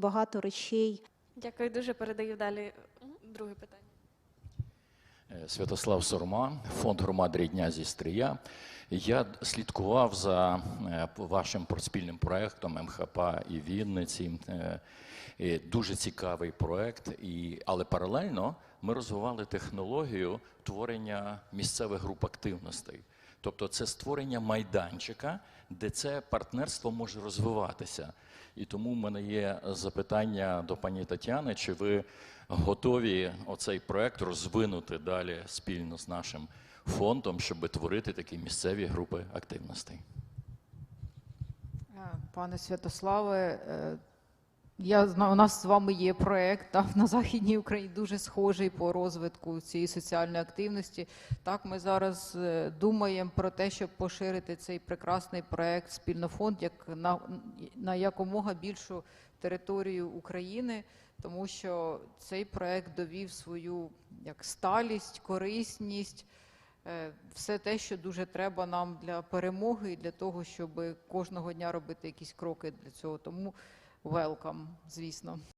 багато речей. Дякую дуже. Передаю далі друге питання. Е, Святослав Сурма, фонд громад Рідня зі Стрия. Я слідкував за е, вашим спільним проєктом МХП і Вінниці. Е, Дуже цікавий проєкт, і, але паралельно ми розвивали технологію творення місцевих груп активностей. Тобто це створення майданчика, де це партнерство може розвиватися. І тому в мене є запитання до пані Тетяни, чи ви готові оцей проект розвинути далі спільно з нашим фондом, щоб творити такі місцеві групи активностей? Е, Пане Святославе, е, я знаю, у нас з вами є проект там, на Західній Україні дуже схожий по розвитку цієї соціальної активності. Так, ми зараз е, думаємо про те, щоб поширити цей прекрасний проект спільнофонд як на, на якомога більшу територію України, тому що цей проект довів свою як сталість, корисність. Е, все те, що дуже треба нам для перемоги і для того, щоб кожного дня робити якісь кроки для цього. Тому welcome, звісно.